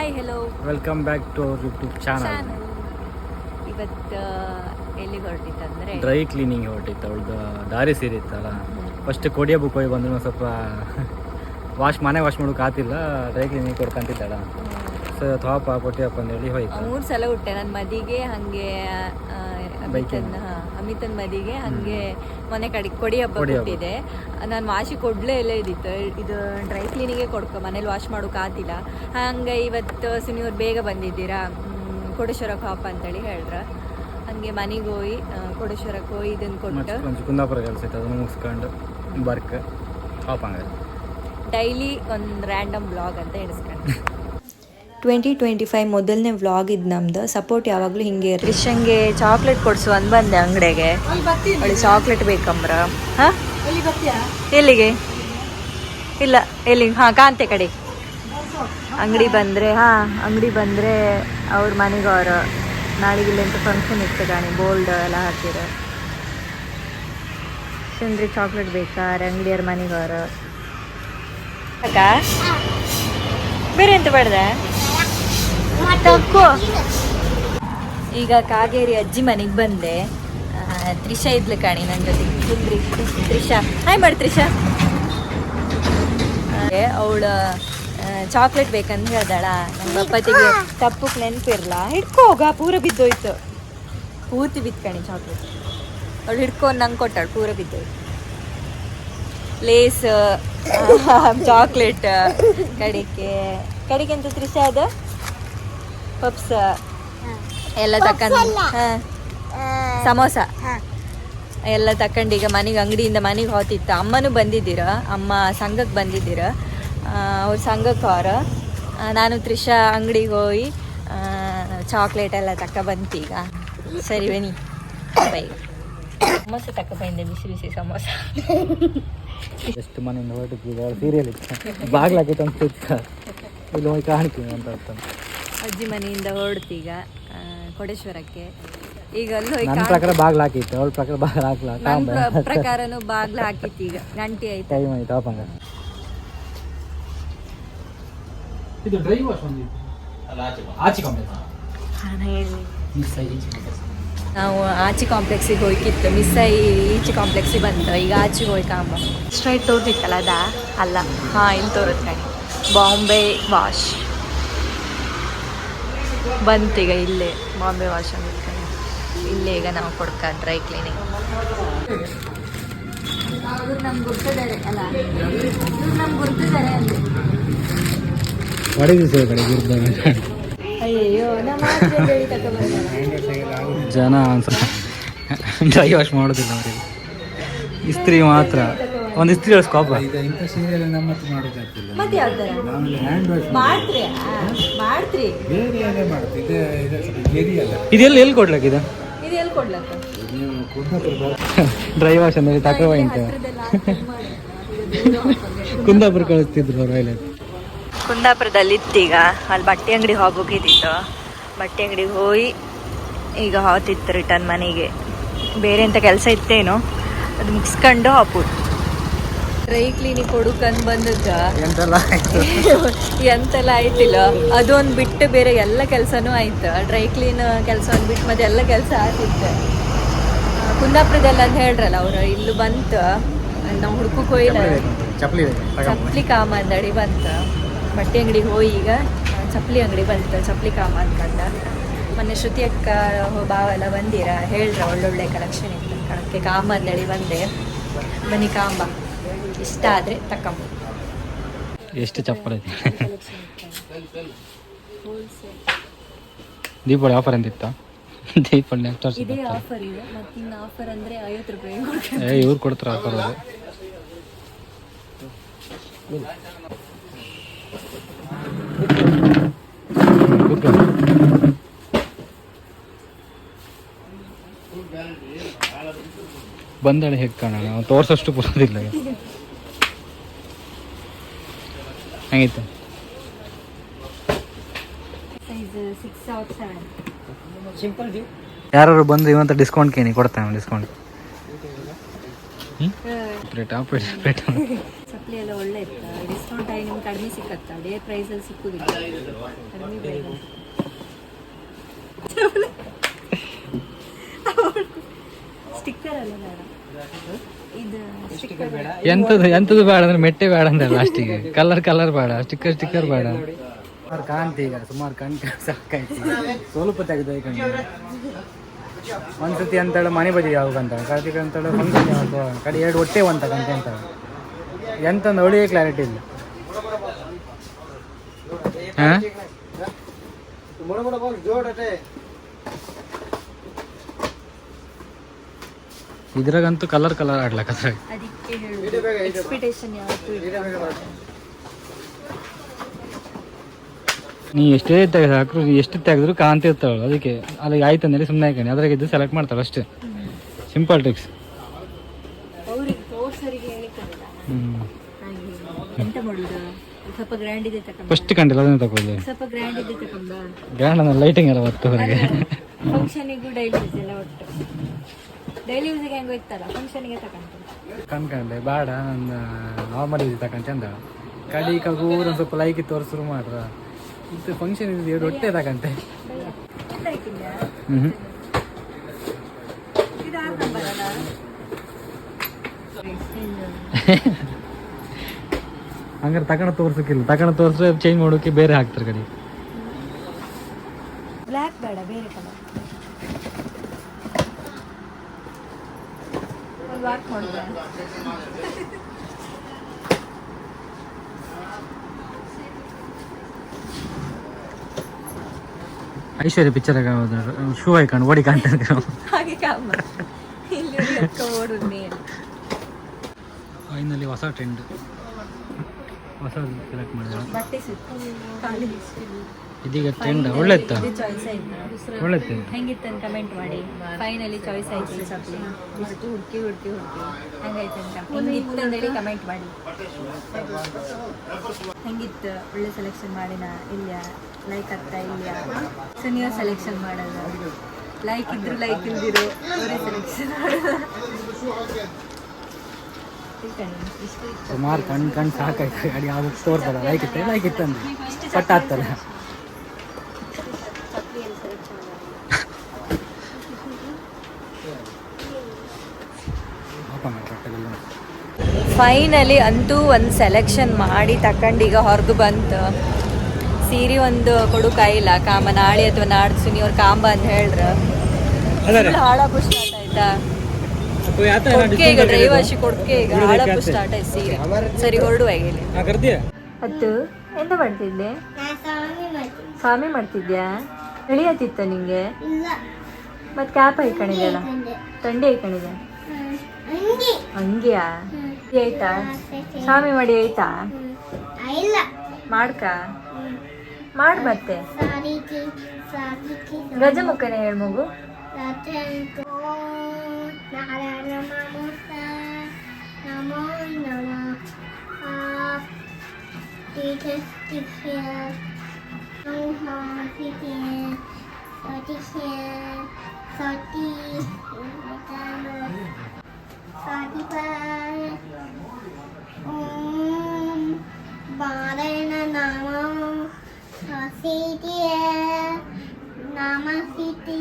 Hi hello welcome back to our YouTube channel ಇವತ್ತು ಎಲ್ಲಿಗೆ ಹೊರಟಿತ್ತಂದ್ರೆ? Dry cleaning ಹೊರಟಿತ್ತು. ಅವಳದು ದಾರಿ ಸೇರಿತ್ತಲ್ಲ ಫಸ್ಟ್ ಕೊಡಿಯ ಬುಕ್ ಹೋಗಿ ಬಂದ್ರೆ. ಸ್ವಲ್ಪ ವಾಶ್ ಮನೆ ವಾಶ್ ಮಾಡೋಕೆ ಆತಿಲ್ಲ. ಡ್ರೈ ಕ್ಲೀನಿಂಗ್ ಕೊಡ್ಕಂತಿದ್ದಾಳ. ಸೊ ಥಾಪ ಕೊಟ್ಟಿಯಪ್ಪ ಅಂತೇಳಿ ಹೋಯ್ತು. ಮೂರು ಸಲ ಹುಟ್ಟೆ. ನನ್ನ ಮದಿಗೆ ಹಂಗೆ ಅಮಿತನ್ ಅಮಿತನ್ ಮದಿಗೆ ಹಂಗೆ ಮೊನ್ನೆ ಕಡೆ ಕೊಡಿ ಹಬ್ಬ. ಕೊಟ್ಟಿದೆ. ನಾನು ವಾಶಿ ಕೊಡ್ಲೇ ಇಲ್ಲ ಇದ್ದಿತ್ತು ಇದು ಡ್ರೈ ಕ್ಲೀನಿಗೆ ಕೊಡ್ಕೊ ಮನೇಲಿ ವಾಶ್ ಮಾಡೋಕೆ ಆತಿಲ್ಲ. ಹಂಗೆ ಇವತ್ತು ಸುನಿಯವ್ರು ಬೇಗ ಬಂದಿದ್ದೀರಾ? ಹ್ಮ್, ಕೊಡೇಶ್ವರಕ್ಕೆ ಹಾಪ ಅಂತೇಳಿ ಹೇಳ್ರ. ಹಂಗೆ ಮನೆಗೆ ಹೋಗಿ ಆ, ಕೊಡೇಶ್ವರಕ್ಕೆ ಹೋಗಿ ಇದನ್ನು ಕೊಟ್ಟು. ಕುಂದಾಪುರ ಕೆಲಸ ಇತ್ತು ಅದನ್ನು ಮುಗಿಸ್ಕೊಂಡು ಬರ್ಕ್ ಹಂಗೆ ಡೈಲಿ ಒಂದು ರ್ಯಾಂಡಮ್ ಬ್ಲಾಗ್ ಅಂತ ಎಣಿಸ್ಕೊಂಡು ಟ್ವೆಂಟಿ ಟ್ವೆಂಟಿ ಫೈವ್ ಮೊದಲನೇ ವ್ಲಾಗ್ ಇದು ನಮ್ದು. ಸಪೋರ್ಟ್ ಯಾವಾಗಲೂ ಹಿಂಗೆ ರಿಷಂಗೆ ಚಾಕ್ಲೇಟ್ ಕೊಡ್ಸು ಅಂದ್ ಬಂದೆ ಅಂಗಡಿಗೆ ಅವಳು ಚಾಕ್ಲೇಟ್ ಬೇಕಂಬ್ರ. ಹಾಂ? ಎಲ್ಲಿಗೆ? ಇಲ್ಲ ಎಲ್ಲಿ? ಹಾಂ ಕಾಂತೆ ಕಡೆ. ಅಂಗಡಿ ಬಂದರೆ ಹಾಂ ಅಂಗಡಿ ಬಂದರೆ ಅವ್ರ ಮನೆಗೆ ನಾಳೆಗೆ ಅಂತ ಫಂಕ್ಷನ್ ಇತ್ತು ಗಾಣಿ ಬೋಲ್ಡ್ ಎಲ್ಲ ಹಾಕಿರ. ಚಂದ್ರಿ ಚಾಕ್ಲೇಟ್ ಬೇಕಾ? ಅಂಗಡಿಯವ್ರ ಮನೆಗೆ ಅವರು. ಅಕ್ಕ? ಬೇರೆ ಎಂತ ಬೇಡ್ದೆ ಈಗ ಕಾಗೇರಿ ಅಜ್ಜಿ ಮನೆಗೆ ಬಂದೆ. ತ್ರಿಷಾ ಇದ್ಲು ಕಾಣಿ ನನ್ನ ಜೊತೆ. ಕುಂದ್ರಿ ತ್ರಿಷಾ. ಹಾಯ್ ಮಾಡಿ ತ್ರಿಷಾ. ಅವಳು ಚಾಕ್ಲೇಟ್ ಬೇಕಂತ ಹೇಳ್ದಾಳ. ನಮ್ಮ ಅಪ್ಪತ್ತಿಗೆ ತಪ್ಪಕ್ಕೆ ನೆನಪಿರ್ಲ? ಹಿಡ್ಕೋಗ ಪೂರ ಬಿದ್ದೋಯ್ತು. ಪೂರ್ತಿ ಬಿತ್ತು ಕಣಿ ಚಾಕ್ಲೇಟ್ ಅವಳು ಹಿಡ್ಕೊಂಡು ನಂಗೆ ಕೊಟ್ಟಾಳು, ಪೂರ ಬಿದ್ದೋಯ್ತು. Lace chocolate ಕಡಿಕೆ. ಕಡಿಕೆ ಅಂತ ತ್ರಿಷಾ ಅದು? ಪಪ್ಸ್. ಎಲ್ಲ ತಕೊಂಡು ಹಾಂ. ಸಮೋಸ. ಎಲ್ಲ ತಕೊಂಡು ಈಗ ಮನೆಗೆ ಅಂಗಡಿಯಿಂದ ಮನೆಗೆ ಹೋತಿತ್ತು. ಅಮ್ಮನೂ ಬಂದಿದ್ದೀರ? ಅಮ್ಮ ಸಂಘಕ್ಕೆ ಬಂದಿದ್ದೀರ? ಅವ್ರ ಸಂಘಕ್ಕೆ ಅವರ. ನಾನು ತ್ರಿಷಾ ಅಂಗಡಿಗೆ ಹೋಗಿ ಚಾಕ್ಲೇಟ್ ಎಲ್ಲ ತಕ್ಕ ಬಂತು ಈಗ. ಸರಿ ಬನ್ನಿ. ಬೈ. ಸಮೋಸ ತಕ್ಕ ಬಂದೆ ಬಿಸಿ ಬಿಸಿ ಸಮೋಸ. ಎಷ್ಟು ಮನೆಯಿಂದ ಹೊರಟಿದ್ದು ಸೀರಿಯಲ್ ಇತ್ತು. ಬಾಗ್ಲಾಗಿತ್ತು ಅಂತ ಇಲ್ಲಿ ಹೋಗಿ ಕಾಣ್ತೀನಿ ಅಂತ ಅರ್ಥ. ಅಜ್ಜಿ ಮನೆಯಿಂದ ಹೊರಡ್ತೀಗ ಕೊಡೇಶ್ವರಕ್ಕೆ ಈಗ ಅಲ್ಲಿ ಹೋಗಿ ನನ್ನ ಪ್ರಕಾರ ಬಾಗ್ಲ ಹಾಕಿತ್ತು ಅವಳ ಪ್ರಕಾರ ಬಾಗ್ಲ ಹಾಕ್ಲ ನನ್ನ ಪ್ರಕಾರನು ಬಾಗ್ಲ ಹಾಕಿತ್ತು ಈಗ ಗಂಟೆ ಆಯ್ತು. ಟೈಮ್ ಆಯ್ತು ಹಂಗ ಇದು ಡ್ರೈ ವಾಶ್ ಬಂದಿತ್ತು ಆಚೆ ನಾವು ಆಚಿ ಕಾಂಪ್ಲೆಕ್ಸಿಗೆ ಹೋಯ್ಕಿತ್ತು ಮಿಸ್ ಆಗಿ ಈಚೆ ಕಾಂಪ್ಲೆಕ್ಸಿಗೆ ಬಂತು ಈಗ ಆಚೆಗೆ ಹೋಗಿ ಕಾಂಬ. ಸ್ಟ್ರೈಟ್ ತೋರ್ತಿತ್ತಲ್ಲ ಅದಾ? ಅಲ್ಲ. ಹಾಂ ಇಲ್ಲಿ ತೋರುತ್ತೆ. ಬಾಂಬೆ ವಾಶ್ ಬಂತೀಗ ಇಲ್ಲೇ ಬಾಂಬೆ ವಾಶ್ ಇಲ್ಲೇ ಈಗ ನಾವು ಕೊಡ್ಕ ಡ್ರೈ ಕ್ಲೀನಿಂಗ್ ನಮ್ಗೆ ಗುರ್ತಿದ್ದಾರೆ ಅಲ್ಲ? ನಮ್ಗೆ ಗುರ್ತಿದ್ದಾರೆ ನಮ್ಮ ಜನ ಡ್ರೈ ವಾಶ್ ಮಾಡೋದಿಲ್ಲ ಅವರಿಗೆ. ಇಸ್ತ್ರಿ ಮಾತ್ರ. ಒಂದು ಇಸ್ತ್ರಿ ಸ್ಕಾಪ್ ಇಂಥ ಸೀರಿಯಲ್ ನಮ್ಮತ್ತು ಮಾಡೋದಾಗ್ತಿಲ್ಲ ಮತ್ತೆ ಯಾವ ಥರ ಆಮೇಲೆ ಹ್ಯಾಂಡ್ ವಾಶ್ ಮಾಡ್ತ್ರಿ? ಮಾಡ್ತ್ರಿ. ಬೇರೆ ಏನೇ ಮಾಡುತ್ತೆ ಇದು ಇದು ಸ್ವಲ್ಪ ಏರಿಯಲ್ಲ ಇದೆಲ್ಲ ಎಲ್ಲಿ ಕೊಡ್ಲಕ್ಕಿದೆ ಇದು? ಎಲ್ಲಿ ಕೊಡ್ಲಕ್ಕ? ನೀವು ಕುಂದಾಪುರ ಡ್ರೈ ವಾಶ್ ಅಂದ್ರೆ ತಕವ ಇಂತ. ಕುಂದಾಪುರ ಕಳಿಸ್ತಿದ್ರು ಅವ್ರು ಇಲ್ಲಿ ಕುಂದಾಪುರದಲ್ಲಿ ಇತ್ತೀಗ ಅಲ್ಲಿ ಬಟ್ಟೆ ಅಂಗಡಿ ಹೋಗ್ಬೇಕಿದ್ದಿತ್ತು. ಬಟ್ಟೆ ಅಂಗಡಿಗೆ ಹೋಗಿ ಈಗ ಹೋತಿತ್ತು ರಿಟರ್ನ್ ಮನೆಗೆ. ಬೇರೆ ಅಂತ ಕೆಲಸ ಇತ್ತೇನು ಅದು ಮುಗಿಸ್ಕೊಂಡು ಹಾಪುದು ಡ್ರೈ ಕ್ಲೀನಿಕ್ ಕೊಡುಕನ್ ಬಂದದ್ದ? ಎಂತೆಲ್ಲ ಆಯ್ತು? ಎಂತೆಲ್ಲ ಆಯ್ತಿಲ್ಲ. ಅದೊಂದು ಬಿಟ್ಟು ಬೇರೆ ಎಲ್ಲ ಕೆಲಸನೂ ಆಯ್ತು. ಡ್ರೈ ಕ್ಲೀನ್ ಕೆಲಸ ಒಂದು ಬಿಟ್ಟು ಮತ್ತೆ ಎಲ್ಲ ಕೆಲಸ ಆಗ್ತಿತ್ತು. ಕುಂದಾಪುರದಲ್ಲ ಅಂತ ಹೇಳ್ರಲ್ಲ ಅವರು ಇಲ್ಲೂ ಬಂತು. ನಾವು ಹುಡ್ಕಕ್ಕೆ ಚಪ್ಪಲಿ ಚಪ್ಲಿ ಚಪ್ಪಲಿ ಕಾಮ ಅಂದಡಿ ಬಂತ. ಬಟ್ಟೆ ಅಂಗಡಿಗೆ ಹೋಗಿ ಈಗ ಚಪ್ಲಿ ಚಪ್ಪಲಿ ಅಂಗಡಿ ಬಂತು. ಚಪ್ಪಲಿ ಕಾಮ ಅಂದ್ಕೊಂಡ ಮೊನ್ನೆ ಶ್ರುತಿ ಅಕ್ಕ ಬಾವ ಎಲ್ಲ ಬಂದಿರ? ಹೇಳ್ರ ಒಳ್ಳೊಳ್ಳೆ ಕಲೆಕ್ಷನ್ ಇತ್ತು. ಕಣಕ್ಕೆ ಕಾಮ ಅಂದಳಿ ಬಂದೆ. ಬನ್ನಿ ಕಾಂಬ. ಇಷ್ಟ ಆದರೆ ತಕೊಂಬ ಎಷ್ಟು ಚಪ್ಪಲ್? ಐತಿ ದೀಪಾವಳಿ ಆಫರ್ ಎಂತಿತ್ತ? ದೀಪಾವಳಿ ನೆಕ್ಸ್ಟ್ ವರ್ಷ ಇದೇ ಆಫರ್ ಇದೆ ಮತ್ತೆ ಇನ್ನು ಆಫರ್ ಅಂದರೆ ಐವತ್ತು ರೂಪಾಯಿ ಏ ಇವ್ರು ಕೊಡ್ತಾರೆ ಆಫರ್ ಅದು. ಬಂದಾಳೆ ಹೇಗೆ ಕಾಣೋಣ? ತೋರ್ಸಷ್ಟು ಬರೋದಿಲ್ಲ ಈಗ. ಹೆಂಗಿತ್ತು ಯಾರು ಬಂದು ಇವಂತ ಡಿಸ್ಕೌಂಟ್ ಕೇನಿ ಕೊಡ್ತಾನೆ ಡಿಸ್ಕೌಂಟ್ ಚಪ್ಪಲಿ ಎಲ್ಲ ಒಳ್ಳೆ ಇತ್ತು. ಡಿಸ್ಕೌಂಟ್ ಆಗಿ ನಿಮ್ಗೆ ಕಡಿಮೆ ಸಿಕ್ಕತ್ತ? ಡೇ ಪ್ರೈಸಲ್ಲಿ ಸಿಕ್ಕುದಿಲ್ಲ. ಕಡಿಮೆ ಪ್ರೈಸಲ್ಲಿ ಸ್ಟಿಕ್ಕರ್ ಅಲ್ಲ ಬೇಡ ಇದು ಸ್ಟಿಕ್ಕರ್ ಬೇಡ ಎಂತದು ಎಂತದು ಬೇಡ ಅಂದ್ರೆ ಮೆಟ್ಟೆ ಬೇಡ ಅಂದ್ರೆ ಲಾಸ್ಟಿಗೆ ಕಲರ್ ಕಲರ್ ಬೇಡ ಸ್ಟಿಕ್ಕರ್ ಸ್ಟಿಕ್ಕರ್ ಬೇಡ. ಸುಮಾರು ಕಾಂತಿ ಈಗ ಸುಮಾರು ಕಣ್ ಸಾಕಾಯ್ತು. ಸ್ವಲ್ಪ ತೆಗೆದು ಕಣ್ಣು. ಒಂದ್ಸತಿ ಅಂತೇಳಿ ಮನೆ ಬದಿ ಯಾವಾಗ ಅಂತ. ಕಾರ್ತಿಕ್ ಅಂತೇಳಿ ಫಂಕ್ಷನ್ ಯಾವಾಗ ಕಡೆ ಎರಡು ಹೊಟ್ಟೆ ಅಂತ ಕಂತೆ ಅಂತ. ಎಂತ ಒಳ್ಳೆಯ ಕ್ಲಾರಿಟಿ ಇಲ್ಲ. ಹಾ? ಇದ್ರಾಗಂತೂ ಕಲರ್ ಕಲರ್ ಆಡ್ಲಕ್ಕ ಅದ್ರಾಗ? ಅದಕ್ಕೆ ಹೇಳುದು ಎಕ್ಸ್ಪೆಕ್ಟೇಷನ್ ಯಾವತ್ತೂ ನೀ ಎಷ್ಟೇ ತೆಗೆದು ಹಾಕ್ರು ಎಷ್ಟು ತೆಗೆದ್ರು ಕಾಂತಿ ಇರ್ತಾವಳು ಅದಕ್ಕೆ ಅಲ್ಲಿ ಆಯ್ತು ಅಂದ್ರೆ ಸುಮ್ಮನೆ ಹಾಕಿ ಅದ್ರಾಗ ಇದ್ದು ಸೆಲೆಕ್ಟ್ ಮಾಡ್ತಾಳೆ ಅಷ್ಟೇ. ಸಿಂಪಲ್ ಟ್ರಿಕ್ಸ್ ಫಸ್ಟ್ ಕಂಡಿಲ್ಲ ಅದನ್ನ ತಗೊಳ್ಳಿ. ಗ್ರ್ಯಾಂಡ್ ಲೈಟಿಂಗ್ ಎಲ್ಲ ಬರ್ತದೆ ಡೈಲಿ ಯೂಸ್ ಯೂಸಿಗೆ ಹೆಂಗೆ ಹೋಯ್ತಲ್ಲ ಫಂಕ್ಷನಿಗೆ ತಗೊಂಡು ಕನ್ಕಂಡೆ ಬೇಡ ನನ್ನ ನಾರ್ಮಲ್ ಇದು ತಗೊಂಡು ಚಂದ ಕಡಿ ಕಗೂರು ಒಂದು ಸ್ವಲ್ಪ ಲೈಕ್ ತೋರಿಸ್ ಶುರು ಮಾಡ್ರ ಇದು ಫಂಕ್ಷನ್ ಇದೆ ಎರಡು ಹೊಟ್ಟೆ ತಗಂತೆ ಹ್ಞೂ ಹಂಗಾರೆ ತಗೊಂಡು ತೋರ್ಸಕ್ಕಿಲ್ಲ ತಗೊಂಡು ತೋರಿಸ್ರೆ ಚೇಂಜ್ ಮಾಡೋಕೆ ಬೇರೆ ಹಾಕ್ತಾರೆ ಕಡೆ ಬ್ಲ್ಯಾಕ್ ಬೇಡ ಬೇರೆ ಕಲರ್ ಒಂದು ವಾಕ್ ಮಾಡಿದ್ರೆ ಐಶ್ವರ್ಯ ಪಿಕ್ಚರ್ ಶೂ ಹಾಕೊಂಡು ಓಡಿ ಕಾಣ್ತಾರೆ ಹಾಗೆ ಕಾಮ. ಇಲ್ಲಿ ಓಡುದು ಮೇಲೆ ಫೈನಲಿ ಹೊಸ ಟ್ರೆಂಡ್ ಹೊಸ ಸೆಲೆಕ್ಟ್ ಮಾಡಿದ ಬಟ್ಟೆ ಸುತ್ತು ಖಾಲಿ ಇದೀಗ ಟ್ರೆಂಡ್ ಒಳ್ಳೆತ್ತ ಇದು ಚಾಯ್ಸ್ ಆಯ್ತು. ಒಳ್ಳೆ ಇತ್ತು ಹೆಂಗಿತ್ತು ಅಂತ ಕಮೆಂಟ್ ಮಾಡಿ. ಫೈನಲಿ ಚಾಯ್ಸ್ ಆಯ್ತು ಈ ಸಪ್ಲಿ ಇಷ್ಟು ಹುಡುಕಿ ಹುಡುಕಿ ಹುಡುಕಿ. ಹೆಂಗಾಯ್ತು ಅಂತ? ಹೆಂಗಿತ್ತು ಅಂತೇಳಿ ಕಮೆಂಟ್ ಮಾಡಿ. ಹೆಂಗಿತ್ತು? ಒಳ್ಳೆ ಸೆಲೆಕ್ಷನ್ ಮಾಡಿನ? ಇಲ್ಲ ಲೈಕ್ ಆಗ್ತಾ ಇಲ್ಲ ಸೊ ನೀವು ಸೆಲೆಕ್ಷನ್ ಮಾಡೋದು ಲೈಕ್ ಇದ್ರು ಲೈಕ್ ಇಲ್ದಿರು ಅವರೇ ಸೆಲೆಕ್ಷನ್. ಸುಮಾರು ಕಣ್ ಕಣ್ ಸಾಕಾಯ್ತು. ಗಾಡಿ ಯಾವ್ದು ತೋರ್ತಾರ ಲೈಕ್ ಇತ್ತು ಲೈಕ್ ಇತ್ತು ಅಂದ್ರೆ ಪಟ್ಟ ಫೈನಲಿ ಅಂತೂ ಒಂದು ಸೆಲೆಕ್ಷನ್ ಮಾಡಿ ತಕೊಂಡೀಗ ಹೊರಗೆ ಬಂತು. ಸೀರೆ ಒಂದು ಕೊಡು ಕಾಯಿಲ್ಲ ಕಾಮ ನಾಳೆ ಅಥವಾ ನಾಡ್ ಸುನಿ ಅವ್ರು ಕಾಂಬ ಅಂತ ಹೇಳ್ರ. ಹಾಳ ಸ್ಟಾರ್ಟ್ ಆಯ್ತಾ? ಕೊಡ್ಕೆ ಈಗ ಡ್ರೈವರ್ಶಿ ಕೊಡ್ಕೆ ಈಗ ಹಾಳ ಸ್ಟಾರ್ಟ್ ಆಯ್ತು ಸೀರೆ. ಸರಿ ಹೊರಡುವ ಈಗ ಹತ್ತು ಎಂತ ಮಾಡ್ತಿದ್ದೆ ಸ್ವಾಮಿ ಮಾಡ್ತಿದ್ಯಾ? ಇಳಿಯತ್ತಿತ್ತ ನಿಂಗೆ? ಮತ್ ಕ್ಯಾಪ್ ಹಾಕೊಂಡಿದ್ಯಲ್ಲ ತಂಡಿ ಹಾಕೊಂಡಿದ್ಯಾ ಹಂಗೆಯಾ? ಆಯ್ತಾ ಸ್ವಾಮಿ ಮಾಡಿ ಆಯ್ತಾ ಇಲ್ಲ. ಮಾಡ್ಕ? ಮಾಡ್ ಮತ್ತೆ. ಗಜಮುಖನೇ ಹೇಳ್ ಮಗು. ಸತಿ. ಓಂ ಬಾರಣ ನಾಮ ಸೀತಿಯ ನಾಮ ಸೀತಿ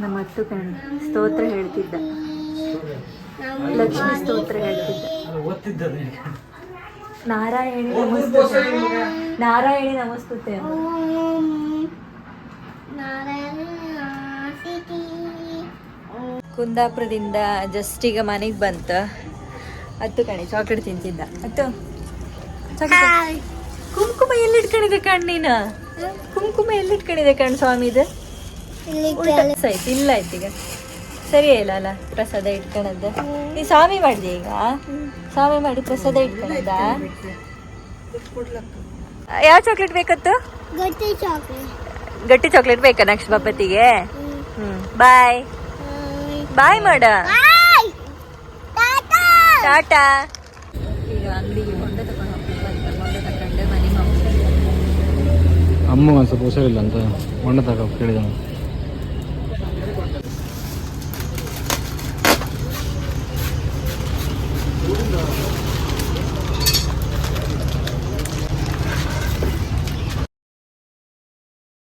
ನಮ್ಮ ಹತ್ತು ಕಣ್ ಸ್ತೋತ್ರ ಹೇಳ್ತಿದ್ದ. ಲಕ್ಷ್ಮಿ ಸ್ತೋತ್ರ ಹೇಳ್ತಿದ್ದ. ನಾರಾಯಣಿ ನಮಸ್ತುತೆ. ನಾರಾಯಣಿ ನಮಸ್ತುತೆ ಕುಂದಾಪುರದಿಂದ ಜಸ್ಟ್ ಈಗ ಮನೆಗೆ ಬಂತು. ಹತ್ತು ಕಣಿ ಚಾಕ್ಲೇಟ್ ತಿಂತಿದ್ದ. ಹತ್ತು ಕುಂಕುಮ ಎಲ್ಲಿಟ್ಕೊಂಡಿದೆ ಕಣ್ಣಿನ ಕಣ್ ನೀನು? ಕುಂಕುಮ ಎಲ್ಲಿಟ್ಕೊಂಡಿದೆ ಕಣ್ ಸ್ವಾಮಿದು ಆಯ್ತು ಇಲ್ಲ ಆಯ್ತು ಈಗ. ಸರಿ ಇಲ್ಲ ಅಲ್ಲ ಪ್ರಸಾದ ಇಟ್ಕೊಳದ್ದು ನೀ ಸ್ವಾಮಿ ಮಾಡಿದೆ ಈಗ? ಸ್ವಾಮಿ ಮಾಡಿ ಪ್ರಸಾದ ಇಟ್ಕೊಳದ? ಯಾವ ಚಾಕ್ಲೇಟ್ ಬೇಕತ್ತು? ಗಟ್ಟಿ ಚಾಕ್ಲೇಟ್ ಗಟ್ಟಿ ಚಾಕ್ಲೇಟ್ ಬೇಕಾ ನೆಕ್ಸ್ಟ್ ಬಾಪತಿಗೆ? ಹ್ಮ್. ಬಾಯ್ ಬಾಯ್ ಮಾಡ ಟಾಟಾ ಈಗ ಅಂಗಡಿಗೆ ಮೊಂಡೆ ತಗೊಂಡು ಹೋಗ್ಬೇಕು ಮೊಂಡೆ ತಗೊಂಡು ಮನೆಗೆ ಹೋಗ್ಬೇಕು ಅಮ್ಮ ಒಂದು ಸ್ವಲ್ಪ ಹುಷಾರಿಲ್ಲ ಅಂತ ಮೊನ್ನೆ ತಗೋ ಕೇಳಿದ